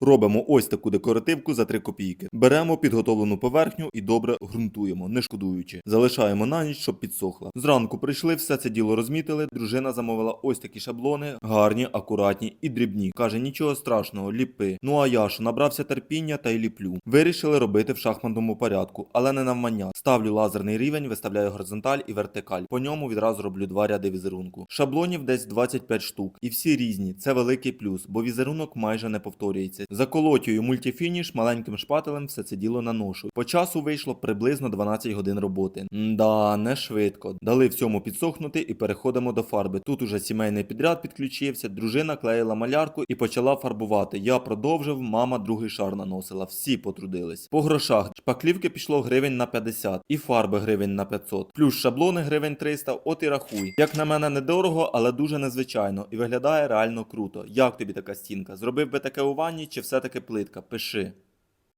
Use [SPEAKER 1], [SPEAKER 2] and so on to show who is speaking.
[SPEAKER 1] Робимо ось таку декоративку за 3 копійки. Беремо підготовлену поверхню і добре ґрунтуємо, не шкодуючи. Залишаємо на ніч, щоб підсохла. Зранку прийшли, все це діло розмітили. Дружина замовила ось такі шаблони, гарні, акуратні і дрібні. Каже, нічого страшного, ліпи. Ну а я ж набрався терпіння та й ліплю. Вирішили робити в шахматному порядку, але не навмання. Ставлю лазерний рівень, виставляю горизонталь і вертикаль. По ньому відразу роблю два ряди візерунку. Шаблонів десь 25 штук, і всі різні. Це великий плюс, бо візерунок майже не повторюється. Заколотюю мультифініш маленьким шпателем, все це діло наношу. По часу вийшло приблизно 12 годин роботи. Да, не швидко. Дали всьому підсохнути і переходимо до фарби. Тут уже сімейний підряд підключився, дружина клеїла малярку і почала фарбувати. Я продовжив, мама другий шар наносила. Всі потрудились. По грошах шпаклівки пішло гривень на 50 і фарби гривень на 500. Плюс шаблони гривень 300, от і рахуй. Як на мене, недорого, але дуже незвичайно і виглядає реально круто. Як тобі така стінка? Зробив би таке у ванні чи все-таки плитка? Пиши.